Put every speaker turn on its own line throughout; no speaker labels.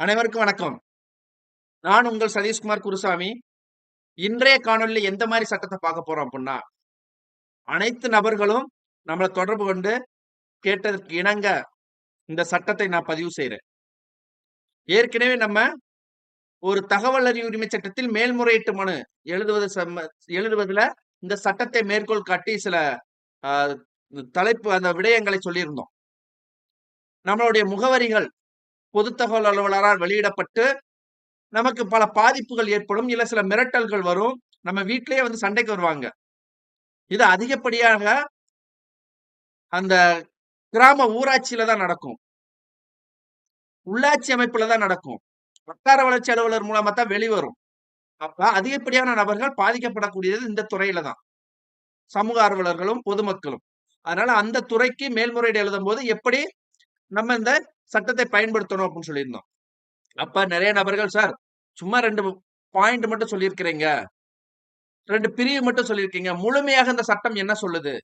அனைவருக்கும் வணக்கம். நான் உங்கள் சதீஷ்குமார் குருசாமி. இன்றைய காணொலியில் எந்த மாதிரி சட்டத்தை பார்க்க போறோம் அப்படின்னா அனைத்து நபர்களும் நம்மளை தொடர்பு கொண்டு கேட்டதற்கு இணங்க இந்த சட்டத்தை நான் பதிவு செய்கிறேன் ஏற்கனவே நம்ம ஒரு தகவல் அறிவு உரிமை சட்டத்தில் மேல்முறையீட்டு மனு எழுதுவது சம்ம எழுதுவதுல இந்த சட்டத்தை மேற்கோள் காட்டி சில ஆஹ், தலைப்பு அந்த விடயங்களை சொல்லியிருந்தோம். நம்மளுடைய முகவரிகள் பொது தகவல் அலுவலரால் வெளியிடப்பட்டு நமக்கு பல பாதிப்புகள் ஏற்படும். இல்ல சில மிரட்டல்கள் வரும். நம்ம வீட்டிலேயே வந்து சண்டைக்கு வருவாங்க. இது அதிகப்படியாக அந்த கிராம ஊராட்சியில தான் நடக்கும். உள்ளாட்சி அமைப்புல தான் நடக்கும். வட்டார வளர்ச்சி அலுவலர் மூலமா தான் வெளிவரும். அப்ப அதிகப்படியான நபர்கள் பாதிக்கப்படக்கூடியது இந்த துறையில தான். சமூக ஆர்வலர்களும் பொதுமக்களும். அதனால அந்த துறைக்கு மேல்முறையீடு எழுதும் போது எப்படி நம்ம இந்த சட்டத்தை பயன்படுத்தணும் அப்படின்னு சொல்லியிருந்தோம். அப்ப நிறைய நபர்கள் சார் சும்மா ரெண்டு பாயிண்ட் மட்டும் சொல்லியிருக்கிறீங்க. ரெண்டு பிரிவு மட்டும் சொல்லியிருக்கீங்க. முழுமையாக இந்த சட்டம் என்ன சொல்லுது?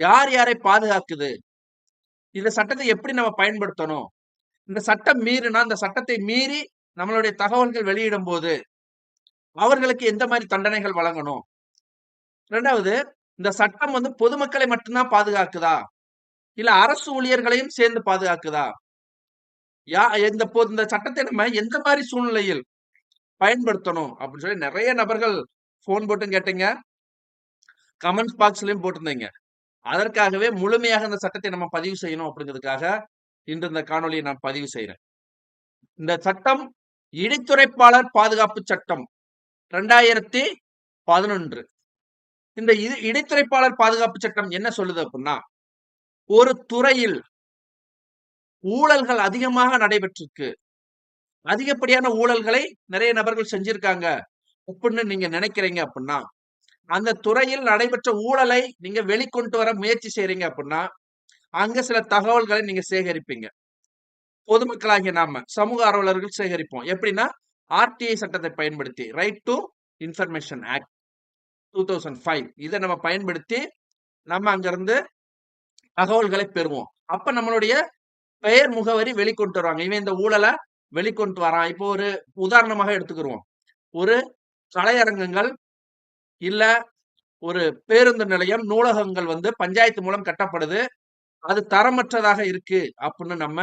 யார் யாரை பாதுகாக்குது? இந்த சட்டத்தை எப்படி நம்ம பயன்படுத்தணும்? இந்த சட்டம் மீறினா இந்த சட்டத்தை மீறி நம்மளுடைய தகவல்கள் வெளியிடும் போது அவர்களுக்கு எந்த மாதிரி தண்டனைகள் வழங்கணும்? ரெண்டாவது இந்த சட்டம் வந்து பொதுமக்களை மட்டும்தான் பாதுகாக்குதா? இல்ல அரசு ஊழியர்களையும் சேர்ந்து பாதுகாக்குதா? யா இந்த போது இந்த சட்டத்தை நம்ம எந்த மாதிரி சூழ்நிலையில் பயன்படுத்தணும் அப்படின்னு சொல்லி நிறைய நபர்கள் ஃபோன் போட்டும் கேட்டீங்க. கமெண்ட்ஸ் பாக்ஸ்லயும் போட்டிருந்தீங்க. அதற்காகவே முழுமையாக இந்த சட்டத்தை நம்ம பதிவு செய்யணும் அப்படிங்கிறதுக்காக இன்று இந்த காணொலியை நான் பதிவு செய்கிறேன் இந்த சட்டம் இடித்துறைப்பாளர் பாதுகாப்பு சட்டம் ரெண்டாயிரத்தி பதினொன்று. இந்த இது இடைத்துறைப்பாளர் பாதுகாப்பு சட்டம் என்ன சொல்லுது அப்படின்னா ஒரு துறையில் ஊழல்கள் அதிகமாக நடைபெற்றிருக்கு. அதிகப்படியான ஊழல்களை நிறைய நபர்கள் செஞ்சிருக்காங்க. அப்படின்னு நீங்க நினைக்கிறீங்க அப்படின்னா அந்த துறையில் நடைபெற்ற ஊழலை நீங்க வெளிக்கொண்டு வர முயற்சி செய்றீங்க அப்படின்னா அங்க சில தகவல்களை நீங்க சேகரிப்பீங்க. பொதுமக்களாகிய நாம சமூக ஆர்வலர்கள் சேகரிப்போம். எப்படின்னா ஆர்டிஐ சட்டத்தை பயன்படுத்தி right to information act two thousand five இதை நம்ம பயன்படுத்தி நம்ம அங்கிருந்து தகவல்களை பெறுவோம். அப்ப நம்மளுடைய பெயர் முகவரி வெளிக்கொண்டு வருவாங்க. இவன் இந்த ஊழலை வெளிக்கொண்டு வரான். இப்போ ஒரு உதாரணமாக எடுத்துக்கிருவோம். ஒரு கலையரங்கங்கள் இல்ல ஒரு பேருந்து நிலையம் நூலகங்கள் வந்து பஞ்சாயத்து மூலம் கட்டப்படுது. அது தரமற்றதாக இருக்கு அப்படின்னு நம்ம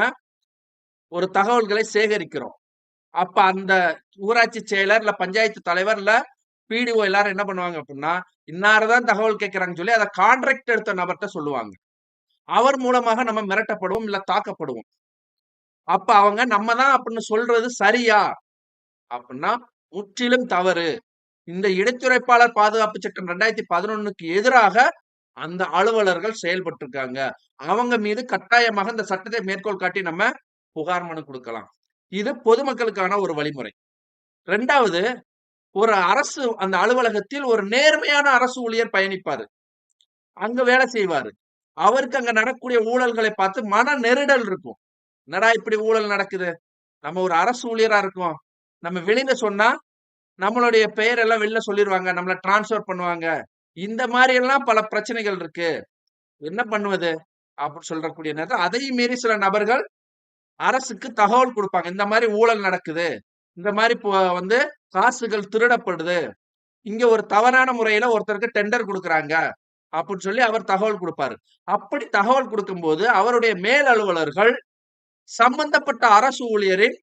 ஒரு தகவல்களை சேகரிக்கிறோம். அப்ப அந்த ஊராட்சி செயலர் இல்ல பஞ்சாயத்து தலைவர் இல்ல பிடிஓ எல்லாரும் என்ன பண்ணுவாங்க அப்படின்னா இன்னாரதான் தகவல் கேட்கிறாங்கன்னு சொல்லி அதை கான்ட்ராக்ட் எடுத்த நபர்கிட்ட சொல்லுவாங்க. அவர் மூலமாக நம்ம மிரட்டப்படுவோம் இல்ல தாக்கப்படுவோம். அப்ப அவங்க நம்ம தான் அப்படின்னு சொல்றது சரியா? அப்படின்னா முற்றிலும் தவறு. இந்த இடைத்துறைப்பாளர் பாதுகாப்பு சட்டம் ரெண்டாயிரத்தி பதினொன்னுக்கு எதிராக அந்த அலுவலர்கள் செயல்பட்டு இருக்காங்க அவங்க மீது கட்டாயமாக இந்த சட்டத்தை மேற்கோள் காட்டி நம்ம புகார் மனு கொடுக்கலாம். இது பொதுமக்களுக்கான ஒரு வழிமுறை. ரெண்டாவது ஒரு அரசு அந்த அலுவலகத்தில் ஒரு நேர்மையான அரசு ஊழியர் பயணிப்பாரு. அங்க வேலை செய்வாரு. அவருக்கு அங்க நடக்கக்கூடிய ஊழல்களை பார்த்து மன நெருடல் இருக்கும். என்னடா இப்படி ஊழல் நடக்குது? நம்ம ஒரு அரசு ஊழியரா இருக்கோம். நம்ம வெளியில சொன்னா நம்மளுடைய பெயர் எல்லாம் வெளில சொல்லிடுவாங்க நம்மள டிரான்ஸ்ஃபர் பண்ணுவாங்க. இந்த மாதிரி எல்லாம் பல பிரச்சனைகள் இருக்கு. என்ன பண்ணுவது? அப்படின்னு சொல்றக்கூடிய நேரத்தில் அதையும் மீறி சில நபர்கள் அரசுக்கு தகவல் கொடுப்பாங்க. இந்த மாதிரி ஊழல் நடக்குது. இந்த மாதிரி இப்போ வந்து காசுகள் திருடப்படுது. இங்க ஒரு தவறான முறையில ஒருத்தருக்கு டெண்டர் கொடுக்குறாங்க. அப்படின்னு சொல்லி அவர் தகவல் கொடுப்பாரு. அப்படி தகவல் கொடுக்கும்போது அவருடைய மேல் அலுவலர்கள் சம்பந்தப்பட்ட அரசு ஊழியரின்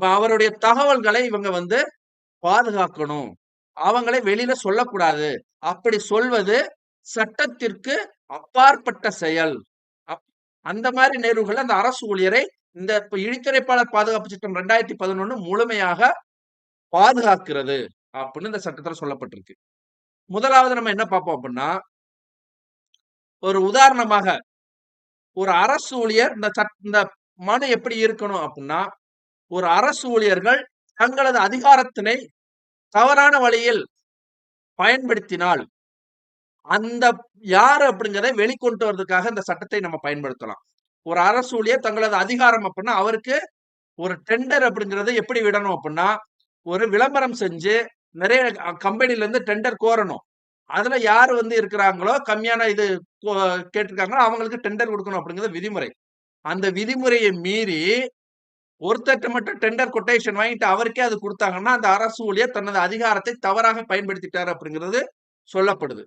அவருடைய தகவல்களை இவங்க வந்து பாதுகாக்கணும். அவங்களை வெளியில சொல்லக்கூடாது. அப்படி சொல்வது சட்டத்திற்கு அப்பாற்பட்ட செயல். அப்- அந்த மாதிரி நேர்வுகள் அந்த அரசு ஊழியரை இந்த இப்ப இழித்துறைப்பாளர் பாதுகாப்பு சட்டம் ரெண்டாயிரத்தி பதினொன்னு முழுமையாக பாதுகாக்கிறது அப்படின்னு இந்த சட்டத்துல சொல்லப்பட்டிருக்கு. முதலாவது நம்ம என்ன பார்ப்போம் அப்படின்னா ஒரு உதாரணமாக ஒரு அரசு ஊழியர் இந்த சட் இந்த மனு எப்படி இருக்கணும் அப்படின்னா ஒரு அரசு ஊழியர்கள் தங்களது அதிகாரத்தினை தவறான வழியில் பயன்படுத்தினால் அந்த யார் அப்படிங்கிறத வெளிக்கொண்டு வர்றதுக்காக இந்த சட்டத்தை நம்ம பயன்படுத்தலாம். ஒரு அரசு ஊழியர் தங்களது அதிகாரம் அப்படின்னா அவருக்கு ஒரு டெண்டர் அப்படிங்கிறத எப்படி விடணும் அப்படின்னா ஒரு விளம்பரம் செஞ்சு நிறைய கம்பெனில இருந்து டெண்டர் கோரணும் அதுல யார் வந்து இருக்கிறாங்களோ கம்மியான இது கோ- கேட்டிருக்காங்களோ அவங்களுக்கு டெண்டர் கொடுக்கணும் அப்படிங்கிறது விதிமுறை அந்த விதிமுறையை மீறி ஒருத்தர்ட்ட மட்டும் டெண்டர் கொட்டேஷன் வாங்கிட்டு அவருக்கே அது கொடுத்தாங்கன்னா அந்த அரசு ஊழியர் தனது அதிகாரத்தை தவறாக பயன்படுத்திட்டார் அப்படிங்கிறது சொல்லப்படுது.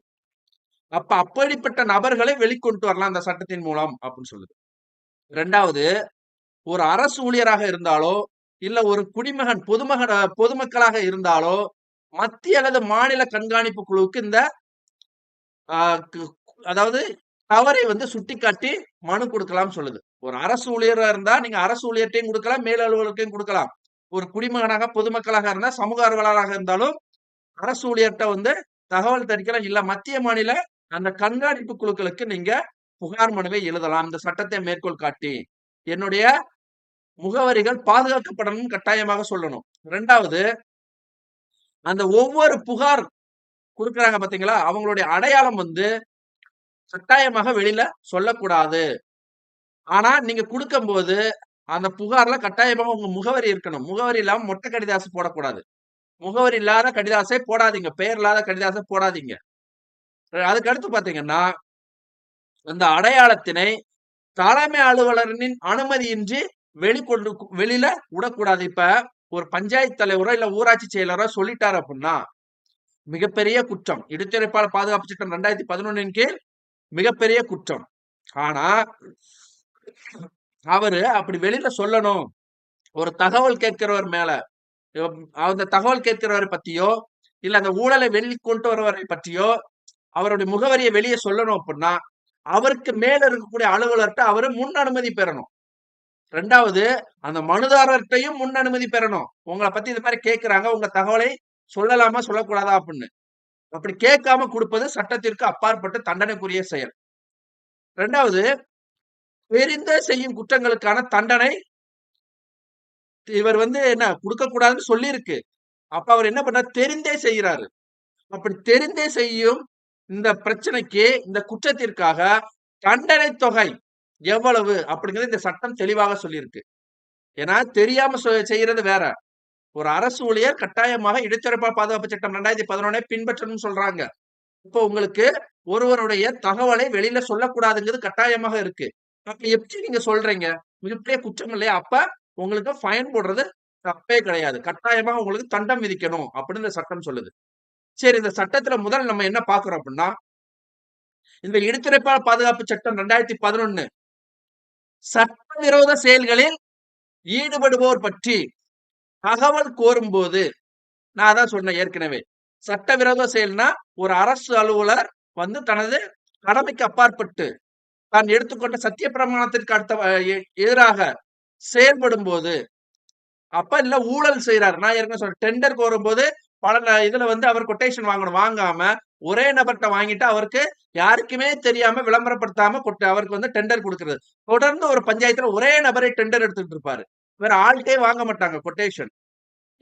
அப்ப அப்படிப்பட்ட நபர்களை வெளிக்கொண்டு வரலாம் அந்த சட்டத்தின் மூலம் அப்படின்னு சொல்லுது. ரெண்டாவது ஒரு அரசு ஊழியராக இருந்தாலோ, இல்ல ஒரு குடிமகன் பொதுமகன பொதுமக்களாக இருந்தாலோ, மத்திய அல்லது மாநில கண்காணிப்பு குழுவுக்கு இந்த அதாவது தவறை வந்து சுட்டிக்காட்டி மனு கொடுக்கலாம் சொல்லுது. ஒரு அரசு ஊழியரா இருந்தா, நீங்க அரசு ஊழியர்கிட்டையும் கொடுக்கலாம் மேல் அலுவலர்ட்டயும் கொடுக்கலாம் ஒரு குடிமகனாக, பொதுமக்களாக இருந்தா, சமூக ஆர்வலராக இருந்தாலும், அரசு ஊழியர்கிட்ட வந்து தகவல் தெரிவிக்கலாம். இல்ல மத்திய, மாநில அந்த கண்காணிப்பு குழுக்களுக்கு நீங்க புகார் மனுவை எழுதலாம். இந்த சட்டத்தை மேற்கோள் காட்டி. என்னுடைய முகவரிகள் பாதுகாக்கப்படணும்னு கட்டாயமாக சொல்லணும். ரெண்டாவது அந்த ஒவ்வொரு புகார் கொடுக்குறாங்க பார்த்தீங்களா, அவங்களுடைய அடையாளம் வந்து கட்டாயமாக வெளியில சொல்லக்கூடாது. ஆனா, நீங்க கொடுக்கும்போது அந்த புகார்ல கட்டாயமாக உங்க முகவரி இருக்கணும். முகவரி இல்லாம மொட்டை கடிதாசு போடக்கூடாது. முகவரி இல்லாத கடிதாசை போடாதீங்க. பெயர் இல்லாத கடிதாசை போடாதீங்க. அதுக்கு அடுத்து பார்த்தீங்கன்னா, அந்த அடையாளத்தினை தலைமை அலுவலரின் அனுமதியின்றி வெளிக்கொண்டு வெளியில விடக்கூடாது. இப்ப ஒரு பஞ்சாயத்து தலைவரோ, இல்ல ஊராட்சி செயலரோ சொல்லிட்டாரு அப்படின்னா மிகப்பெரிய குற்றம். இடைத்தரகர்பால் பாதுகாப்பு சட்டம் 2011ன் கீழ் மிகப்பெரிய குற்றம். ஆனா, அவரு அப்படி வெளியில சொல்லணும். ஒரு தகவல் கேட்கிறவர் மேல, அந்த தகவல் கேட்கிறவரை பத்தியோ, இல்ல அந்த ஊழலை வெளி கொண்டு வருவரை பற்றியோ, அவருடைய முகவரியை வெளியே சொல்லணும் அப்படின்னா அவருக்கு மேல இருக்கக்கூடிய அலுவலர்ட்ட அவரு முன் அனுமதி பெறணும். ரெண்டாவது அந்த மனுதாரர்கிட்டையும் முன் அனுமதி பெறணும். உங்களை பத்தி இது மாதிரி கேட்கிறாங்க. உங்க தகவலை சொல்லலாமா? சொல்லக்கூடாதா? அப்படின்னு அப்படி கேட்காம கொடுப்பது சட்டத்திற்கு அப்பாற்பட்டு தண்டனைக்குரிய செயல். ரெண்டாவது தெரிந்தே செய்யும் குற்றங்களுக்கான தண்டனை இவர் வந்து என்ன குடுக்கக்கூடாதுன்னு சொல்லியிருக்கு. அப்ப அவர் என்ன பண்றாரு? தெரிந்தே செய்கிறாரு அப்படி தெரிந்தே செய்யும் இந்த பிரச்சனைக்கு, இந்த குற்றத்திற்காக தண்டனை தொகை எவ்வளவு? அப்படிங்கிறது இந்த சட்டம் தெளிவாக சொல்லியிருக்கு. ஏன்னா, தெரியாம செய்யறது வேற. ஒரு அரசு ஊழியர் கட்டாயமாக இடைத்தரப்பா பாதுகாப்பு சட்டம் 2011ஐ பின்பற்றணும்னு சொல்றாங்க. இப்போ உங்களுக்கு ஒருவருடைய தகவலை வெளியில சொல்லக்கூடாதுங்கிறது கட்டாயமாக இருக்கு. அப்ப எப்படி நீங்க சொல்றீங்க? மிகப்பெரிய குற்றம் இல்லையா? அப்ப உங்களுக்கு ஃபைன் போடுறது தப்பே கிடையாது. கட்டாயமாக உங்களுக்கு தண்டம் விதிக்கணும் அப்படின்னு இந்த சட்டம் சொல்லுது. சரி இந்த சட்டத்துல முதல் நம்ம என்ன பாக்குறோம் அப்படின்னா இந்த இடைத்தரகர்பால் பாதுகாப்பு சட்டம் 2011 சட்டவிரோத செயல்களில் ஈடுபடுவோர் பற்றி தகவல் கோரும்போது, நான் அதான் சொன்னேன் ஏற்கனவே. சட்டவிரோத செயல்னா, ஒரு அரசு அலுவலர் வந்து தனது கடமைக்கு அப்பாற்பட்டு, தான் எடுத்துக்கொண்ட சத்திய பிரமாணத்திற்கு அடுத்த எதிராக எ எதிராக அப்ப இல்ல ஊழல் செய்யறாரு நான் ஏற்கனவே சொல்றேன் டெண்டர் கோரும்போது பல ந இதுல வந்து அவர் கொட்டேஷன் வாங்கணும். வாங்காம ஒரே நபர்கிட்ட வாங்கிட்டு அவருக்கு யாருக்குமே தெரியாம விளம்பரப்படுத்தாம அவருக்கு வந்து டெண்டர் குடுக்குறது. தொடர்ந்து ஒரு பஞ்சாயத்துல ஒரே நபரை டெண்டர் எடுத்துட்டு இருப்பாரு. வேற ஆள்கிட்டே வாங்க மாட்டாங்க கொட்டேஷன்.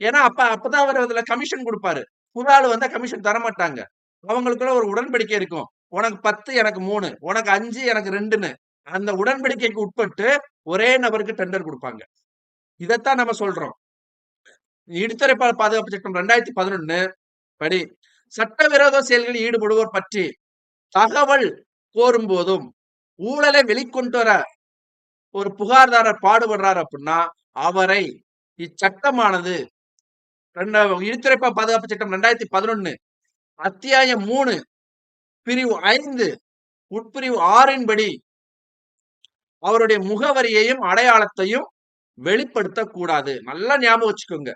ஏன்னா, அப்ப அப்பதான் அவர் அதுல கமிஷன் கொடுப்பாரு புது ஆள் வந்தா கமிஷன் தர மாட்டாங்க அவங்களுக்குள்ள ஒரு உடன்படிக்கை இருக்கும். உனக்கு 10 எனக்கு மூணு உனக்கு அஞ்சு எனக்கு ரெண்டுன்னு அந்த உடன்படிக்கைக்கு உட்பட்டு ஒரே நபருக்கு டெண்டர் கொடுப்பாங்க இதைத்தான் நம்ம சொல்றோம். இடைத்தரகர்பால் பாதுகாப்பு சட்டம் 2011 படி, சட்டவிரோத செயல்களில் ஈடுபடுவோர் பற்றி தகவல் கோரும்போதும், ஊழலை வெளிக்கொண்டு வர ஒரு புகார்தாரர் பாடுபடுறார் அப்படின்னா அவரை இச்சட்டமானது ரெண்டா இடைத்தரகர்பால் பாதுகாப்பு சட்டம் 2011 அத்தியாயம் மூணு பிரிவு ஐந்து உட்பிரிவு ஆறின்படி அவருடைய முகவரியையும், அடையாளத்தையும் வெளிப்படுத்தக்கூடாது நல்லா ஞாபகம் வச்சுக்கோங்க.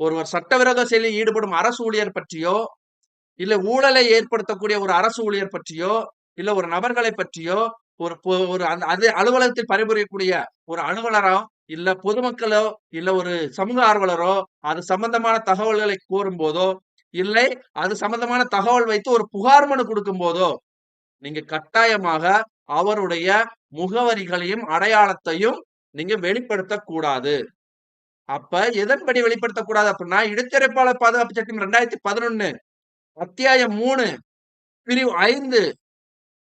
ஒருவர் சட்டவிரோத செயலில் ஈடுபடும் அரசு ஊழியர் பற்றியோ, இல்ல ஊழலை ஏற்படுத்தக்கூடிய ஒரு அரசு ஊழியர் பற்றியோ, இல்ல ஒரு நபர்களை பற்றியோ, ஒரு பொ ஒரு அந்த அது அலுவலகத்தில் பணிபுரியக்கூடிய ஒரு அலுவலரோ, இல்ல பொதுமக்களோ, இல்ல ஒரு சமூக ஆர்வலரோ, அது சம்பந்தமான தகவல்களை கோரும்போதோ, இல்லை அது சம்பந்தமான தகவல் வைத்து ஒரு புகார் மனு கொடுக்கும் போதோ நீங்க கட்டாயமாக அவருடைய முகவரிகளையும், அடையாளத்தையும் நீங்க வெளிப்படுத்தக்கூடாது. அப்ப எதன்படி வெளிப்படுத்தக்கூடாது அப்படின்னா அப்புட்ன்னா, பாதுகாப்பு சட்டம் 2011 அத்தியாயம் மூணு பிரிவு ஐந்து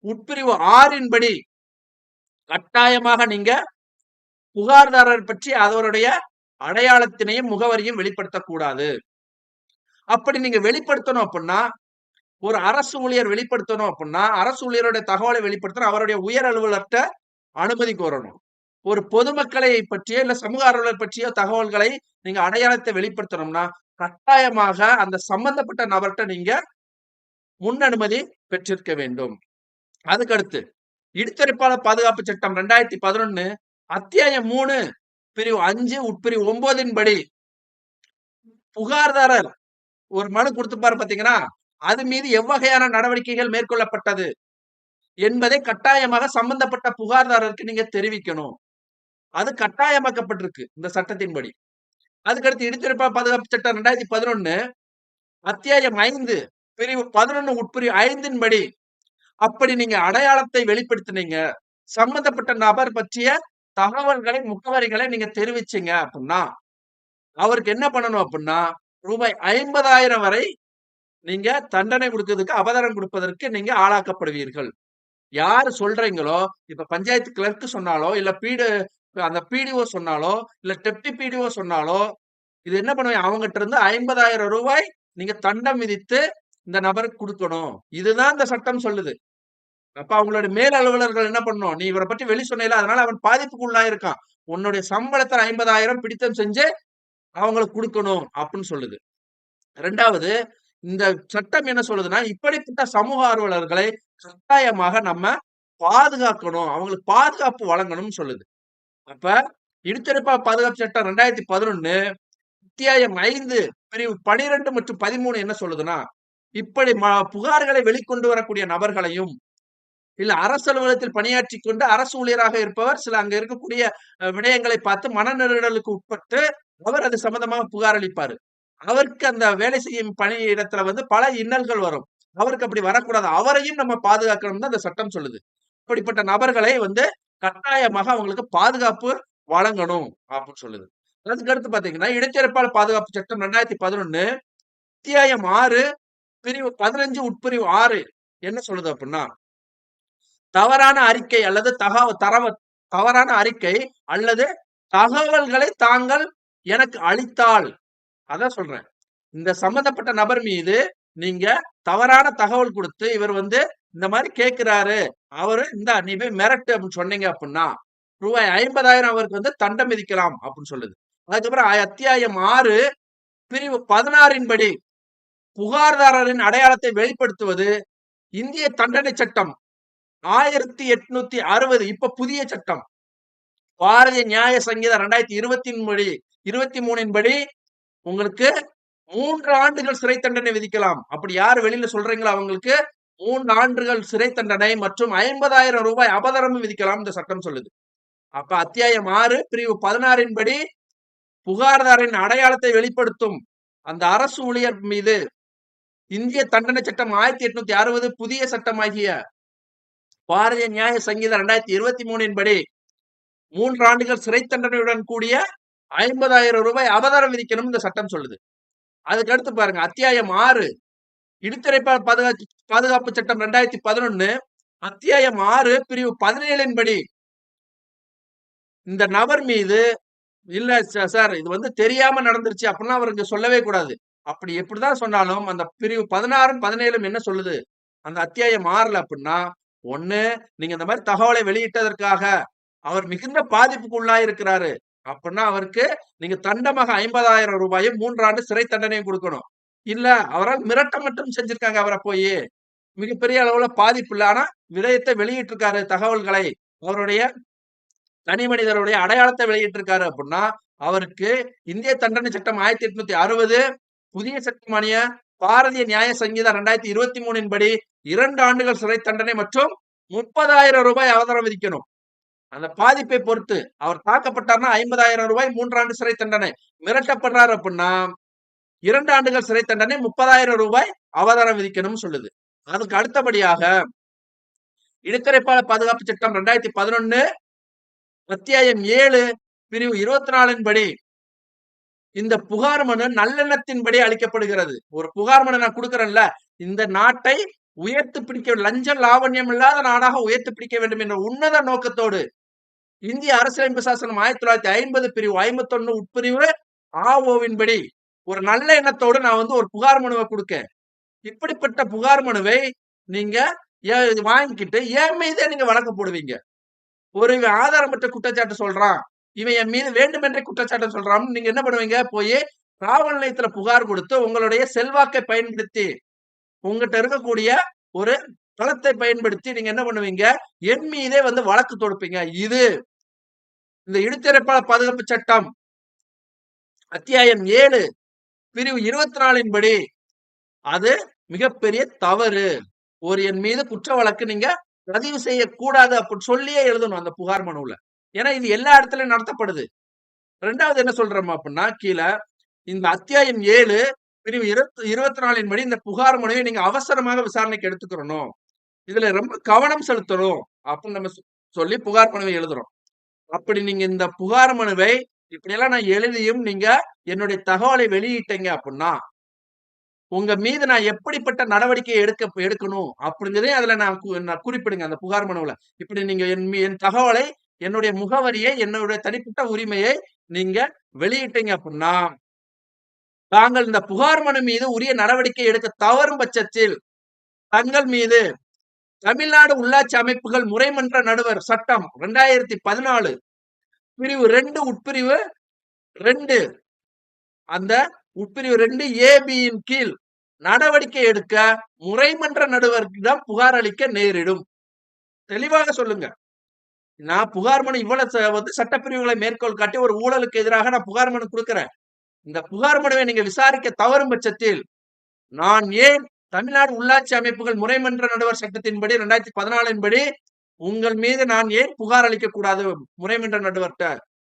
உட்பிரிவு ஆறின்படி கட்டாயமாக நீங்க புகார்தாரர் பற்றி அவருடைய அடையாளத்தினையும், முகவரியும் வெளிப்படுத்தக்கூடாது அப்படி நீங்க வெளிப்படுத்தணும் அப்படின்னா ஒரு அரசு ஊழியர் வெளிப்படுத்தணும் அப்படின்னா அரசு ஊழியருடைய தகவலை வெளிப்படுத்தணும் அவருடைய உயர் அலுவலர்கிட்ட அனுமதி கோரணும். ஒரு பொதுமக்களை பற்றியோ இல்ல சமூக ஆர்வலர் பற்றியோ தகவல்களை நீங்க அடையாளத்தை வெளிப்படுத்தணும்னா கட்டாயமாக அந்த சம்பந்தப்பட்ட நபர்கிட்ட நீங்க முன் அனுமதி பெற்றிருக்க வேண்டும். அதுக்கடுத்து இடித்தரிப்பாளர் பாதுகாப்பு சட்டம் ரெண்டாயிரத்தி பதினொன்னு அத்தியாயம் மூணு பிரிவு அஞ்சு உட்பிரிவு ஒன்பதின் படி புகார்தாரர் ஒரு மனு கொடுத்துப்பாரு பாத்தீங்கன்னா அது மீது எவ்வகையான நடவடிக்கைகள் மேற்கொள்ளப்பட்டது என்பதை கட்டாயமாக சம்பந்தப்பட்ட புகார்தாரருக்கு நீங்க தெரிவிக்கணும். அது கட்டாயமாக்கப்பட்டிருக்கு இந்த சட்டத்தின்படி. அதுக்கடுத்து இடித்திருப்பா பாதுகாப்பு சட்டம் ரெண்டாயிரத்தி பதினொன்னு அத்தியாயம் ஐந்து பிரிவு பதினொன்னு உட்பிரிவு ஐந்தின் படி அப்படி நீங்க அடையாளத்தை வெளிப்படுத்தினீங்க. சம்பந்தப்பட்ட நபர் பற்றிய தகவல்களை முகவரிகளை நீங்க தெரிவிச்சீங்க அப்படின்னா அவருக்கு என்ன பண்ணணும் அப்படின்னா ரூபாய் ஐம்பதாயிரம் வரை நீங்க தண்டனை கொடுக்கறதுக்கு அபதாரம் கொடுப்பதற்கு நீங்க ஆளாக்கப்படுவீர்கள். யாரு சொல்றீங்களோ இப்ப பஞ்சாயத்து கிளர்க்கு சொன்னாலோ இல்ல பீடு அந்த பிடிஓ சொன்னாலோ இல்ல டெப்டி பிடிஓ சொன்னாலோ இது என்ன பண்ணுவீங்க அவங்ககிட்ட இருந்து ஐம்பதாயிரம் ரூபாய் நீங்க தண்டம் விதித்து இந்த நபருக்கு கொடுக்கணும். இதுதான் இந்த சட்டம் சொல்லுது. அப்ப அவங்களோட மேல் அலுவலர்கள் என்ன பண்ணணும்? நீ இவரை பற்றி வெளி சொன்னேல அதனால அவன் பாதிப்புக்குள்ளாயிருக்கான் உன்னுடைய சம்பளத்தை ஐம்பதாயிரம் பிடித்தம் செஞ்சு அவங்களுக்கு கொடுக்கணும் அப்படின்னு சொல்லுது. ரெண்டாவது இந்த சட்டம் என்ன சொல்லுதுன்னா இப்படிப்பட்ட சமூக ஆர்வலர்களை கட்டாயமாக நம்ம பாதுகாக்கணும். அவங்களுக்கு பாதுகாப்பு வழங்கணும்னு சொல்லுது. அப்ப இடித்தெடுப்பா பாதுகாப்பு சட்டம் ரெண்டாயிரத்தி பதினொன்னு அத்தியாயம் ஐந்து பிரிவு பனிரெண்டு மற்றும் பதிமூணு என்ன சொல்லுதுன்னா இப்படி ம- புகார்களை வெளிக்கொண்டு வரக்கூடிய நபர்களையும் இல்ல அரசு அலுவலகத்தில் பணியாற்றி கொண்டு அரசு ஊழியராக இருப்பவர் சில அங்க இருக்கக்கூடிய விடயங்களை பார்த்து மனநிறுடலுக்கு உட்பட்டு அவர் அது சம்பந்தமாக புகார் அளிப்பாரு. அவருக்கு அந்த வேலை செய்யும் பணி இடத்துல வந்து பல இன்னல்கள் வரும். அவருக்கு அப்படி வரக்கூடாது. அவரையும் நம்ம பாதுகாக்கணும் தான் அந்த சட்டம் சொல்லுது. இப்படிப்பட்ட நபர்களை வந்து கட்டாயமாக அவங்களுக்கு பாதுகாப்பு வழங்கணும் அப்படின்னு சொல்லுது. அதுக்கடுத்து பாத்தீங்கன்னா இடைத்தரப்பால் பாதுகாப்பு சட்டம் ரெண்டாயிரத்தி பதினொன்னு அத்தியாயம் ஆறு பிரிவு பதினஞ்சு உட்பிரிவு ஆறு என்ன சொல்லுது அப்படின்னா தவறான அறிக்கை அல்லது தகவ தரவ தவறான அறிக்கை அல்லது தகவல்களை தாங்கள் எனக்கு அளித்தால் அதான் சொல்றேன். இந்த சம்பந்தப்பட்ட நபர் மீது நீங்க தவறான தகவல் கொடுத்து இவர் வந்து இந்த மாதிரி கேட்கிறாரு அவரு இந்த நீ போய் மிரட்டு அப்படின்னு சொன்னீங்க அப்படின்னா ரூபாய் ஐம்பதாயிரம் அவருக்கு வந்து தண்டம் விதிக்கலாம் அப்படின்னு சொல்லுது. அதுக்கப்புறம் அத்தியாயம் ஆறு பிரிவு பதினாறின் படி புகார்தாரரின் அடையாளத்தை வெளிப்படுத்துவது இந்திய தண்டனை சட்டம். ஆயிரத்தி எட்நூத்தி அறுபது இப்ப புதிய சட்டம். பாரதிய நியாய சங்கீதம் ரெண்டாயிரத்தி இருபத்தி படி இருபத்தி மூணின் படி உங்களுக்கு மூன்று ஆண்டுகள் சிறை தண்டனை விதிக்கலாம். அப்படி யார் வெளியில சொல்றீங்களோ அவங்களுக்கு மூன்று ஆண்டுகள் சிறை தண்டனை மற்றும் ஐம்பதாயிரம் ரூபாய் அபதரமும் விதிக்கலாம் இந்த சட்டம் சொல்லுது. அப்ப அத்தியாயம் ஆறு பிரிவு பதினாறின் படி புகார்தாரின் அடையாளத்தை வெளிப்படுத்தும். அந்த அரசு ஊழியர் மீது இந்திய தண்டனை சட்டம் ஆயிரத்தி எட்நூத்தி அறுபது புதிய சட்டமாகிய பாரதிய நியாய சங்கீதம் ரெண்டாயிரத்தி இருபத்தி மூணின் படி மூன்று ஆண்டுகள் சிறை தண்டனையுடன் கூடிய ஐம்பதாயிரம் ரூபாய் அபதாரம் விதிக்கணும் இந்த சட்டம் சொல்லுது. அதுக்கு அடுத்து பாருங்க அத்தியாயம் ஆறு இடித்திரைப்பா பாதுகாப்பு பாதுகாப்பு சட்டம் ரெண்டாயிரத்தி பதினொன்னு அத்தியாயம் ஆறு பிரிவு பதினேழின் படி இந்த நபர் மீது இல்ல சார் இது வந்து தெரியாம நடந்துருச்சு அப்படின்னா அவருக்கு சொல்லவே கூடாது. அப்படி எப்படிதான் சொன்னாலும் அந்த பிரிவு பதினாறும் பதினேழும் என்ன சொல்லுது? அந்த அத்தியாயம் ஆறுல அப்படின்னா ஒண்ணு நீங்க இந்த மாதிரி தகவலை வெளியிட்டதற்காக அவர் மிகுந்த பாதிப்புக்கு உள்ளாயிருக்கிறாரு அப்படின்னா அவருக்கு நீங்க தண்டமாக ஐம்பதாயிரம் ரூபாயும் மூன்றாண்டு சிறை தண்டனையும் கொடுக்கணும். இல்ல அவரால் மிரட்ட மட்டும் செஞ்சிருக்காங்க அவரை போய். மிகப்பெரிய அளவுல பாதிப்பு இல்லை. ஆனா விடயத்தை வெளியிட்டிருக்காரு தகவல்களை. அவருடைய தனி மனிதருடைய அடையாளத்தை வெளியிட்டிருக்காரு அப்படின்னா அவருக்கு இந்திய தண்டனை சட்டம் ஆயிரத்தி எட்நூத்தி அறுபது புதிய சட்டமானிய பாரதிய நியாய சங்கீதம் ரெண்டாயிரத்தி இருபத்தி மூணின் படி இரண்டு ஆண்டுகள் சிறை தண்டனை மற்றும் முப்பதாயிரம் ரூபாய் அவதாரம் விதிக்கணும். அந்த பாதிப்பை பொறுத்து அவர் தாக்கப்பட்டார்னா ஐம்பதாயிரம் ரூபாய் மூன்றாண்டு சிறை தண்டனை. மிரட்டப்படுறாரு அப்படின்னா இரண்டு ஆண்டுகள் சிறை தண்டனை முப்பதாயிரம் ரூபாய் அவதாரம் விதிக்கணும்னு சொல்லுது. அதுக்கு அடுத்தபடியாக இடைத்தரைப்பாளர் பாதுகாப்பு சட்டம் ரெண்டாயிரத்தி பதினொன்னு அத்தியாயம் ஏழு பிரிவு இருபத்தி நாலின் படி இந்த புகார் மனு நல்லெண்ணத்தின்படி அளிக்கப்படுகிறது. ஒரு புகார் மனு நான் கொடுக்கறேன்ல இந்த நாட்டை உயர்த்து பிடிக்க லஞ்சம் லாவண்யம் இல்லாத நாடாக உயர்த்து பிடிக்க வேண்டும் என்ற உன்னத நோக்கத்தோடு இந்திய அரசியலமைப்பு சாசனம் ஆயிரத்தி தொள்ளாயிரத்தி ஐம்பது பிரிவு ஐம்பத்தி ஒன்னு உட்பிரிவு ஆஓவின்படி ஒரு நல்ல எண்ணத்தோடு நான் வந்து ஒரு புகார் மனுவை கொடுக்கேன். இப்படிப்பட்ட புகார் மனுவை நீங்க ஏ- வாங்கிக்கிட்டு என் மீதே நீங்க வழக்கு போடுவீங்க. ஒரு இவன் ஆதாரமற்ற குற்றச்சாட்டு சொல்றான். இவன் என் மீது வேண்டுமென்றே குற்றச்சாட்டு சொல்றான்னு நீங்க என்ன பண்ணுவீங்க? போய் காவல் நிலையத்துல புகார் கொடுத்து உங்களுடைய செல்வாக்கை பயன்படுத்தி உங்ககிட்ட இருக்கக்கூடிய ஒரு பலத்தை பயன்படுத்தி நீங்க என்ன பண்ணுவீங்க? என் மீதே வந்து வழக்கு தொடுப்பீங்க. இது இந்த இடுத்திரைப்பாளர் பாதுகாப்பு சட்டம். அத்தியாயம் ஏழு. பிரிவு இருபத்தி நாலின் படி அது மிகப்பெரிய தவறு. ஒரு என் மீது குற்ற வழக்கு நீங்க பதிவு செய்யக்கூடாது அப்படின்னு சொல்லியே எழுதணும் அந்த புகார் மனுவுல. ஏன்னா இது எல்லா இடத்துலயும் நடத்தப்படுது. ரெண்டாவது என்ன சொல்றோம் அப்படின்னா கீழே இந்த அத்தியாயம் ஏழு பிரிவு இருபத்தி இருபத்தி நாலின் படி இந்த புகார் மனுவை நீங்க அவசரமாக விசாரணைக்கு எடுத்துக்கிறணும் இதுல ரொம்ப கவனம் செலுத்தணும் அப்படின்னு நம்ம சொல்லி புகார் மனுவை எழுதுறோம். அப்படி நீங்க இந்த புகார் மனுவை இப்படியெல்லாம் நான் எழுதியும் நீங்க என்னுடைய தகவலை வெளியிட்டீங்க அப்படின்னா உங்க மீது நான் எப்படிப்பட்ட நடவடிக்கை எடுக்க எடுக்கணும் அப்படிங்கிறதே அதுல நான் குறிப்பிடுங்க அந்த புகார் மனுவில். இப்படி நீங்க என் என் தகவலை என்னுடைய முகவரியை என்னுடைய தனிப்பட்ட உரிமையை நீங்க வெளியிட்டீங்க அப்படின்னா தாங்கள் இந்த புகார் மனு மீது உரிய நடவடிக்கை எடுக்க தவறும் பட்சத்தில் தங்கள் மீது தமிழ்நாடு உள்ளாட்சி அமைப்புகள் முறைமன்ற நடுவர் சட்டம் இரண்டாயிரத்தி பதினாலு பிரிவு ரெண்டு உட்பிரிவு ரெண்டு. அந்த உட்பிரிவு ரெண்டு ஏபியின் கீழ் நடவடிக்கை எடுக்க முறைமன்ற நடுவர்களிடம் புகார் அளிக்க நேரிடும். தெளிவாக சொல்லுங்க. நான் புகார் மனு இவ்வளவு வந்து சட்டப்பிரிவுகளை மேற்கோள் காட்டி ஒரு ஊழலுக்கு எதிராக நான் புகார் மனு கொடுக்கிறேன். இந்த புகார் மனுவை நீங்க விசாரிக்க தவறும் பட்சத்தில் நான் ஏன் தமிழ்நாடு உள்ளாட்சி அமைப்புகள் முறைமன்ற நடுவர் சட்டத்தின்படி ரெண்டாயிரத்தி பதினாலின் படி உங்கள் மீது நான் ஏன் புகார் அளிக்க கூடாது முறைமன்ற நடுவர்கிட்ட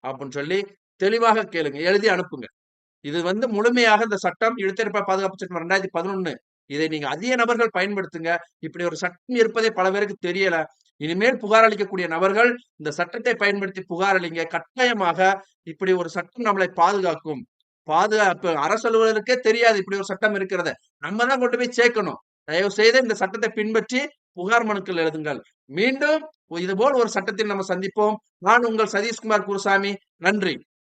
அப்படின்னு சொல்லி தெளிவாக கேளுங்க. எழுதி அனுப்புங்க. இது வந்து முழுமையாக இந்த சட்டம் இழுத்தறிப்பா பாதுகாப்பு சட்டம் ரெண்டாயிரத்தி பதினொன்னு. இதை நீங்க அதிக நபர்கள் பயன்படுத்துங்க. இப்படி ஒரு சட்டம் இருப்பதே பல பேருக்கு தெரியல. இனிமேல் புகார் அளிக்கக்கூடிய நபர்கள் இந்த சட்டத்தை பயன்படுத்தி புகார் அளிங்க. கட்டாயமாக இப்படி ஒரு சட்டம் நம்மளை பாதுகாக்கும். பாதுகாப்பு அரசு அலுவலருக்கே தெரியாது இப்படி ஒரு சட்டம் இருக்கிறத. நம்ம தான் கொண்டு போய் சேர்க்கணும். தயவு செய்து இந்த சட்டத்தை பின்பற்றி புகார் மனுக்கள் எழுதுங்கள். மீண்டும் இதுபோல் ஒரு சட்டத்தில் நம்ம சந்திப்போம். நான் உங்கள் சதீஷ்குமார் குருசாமி. நன்றி.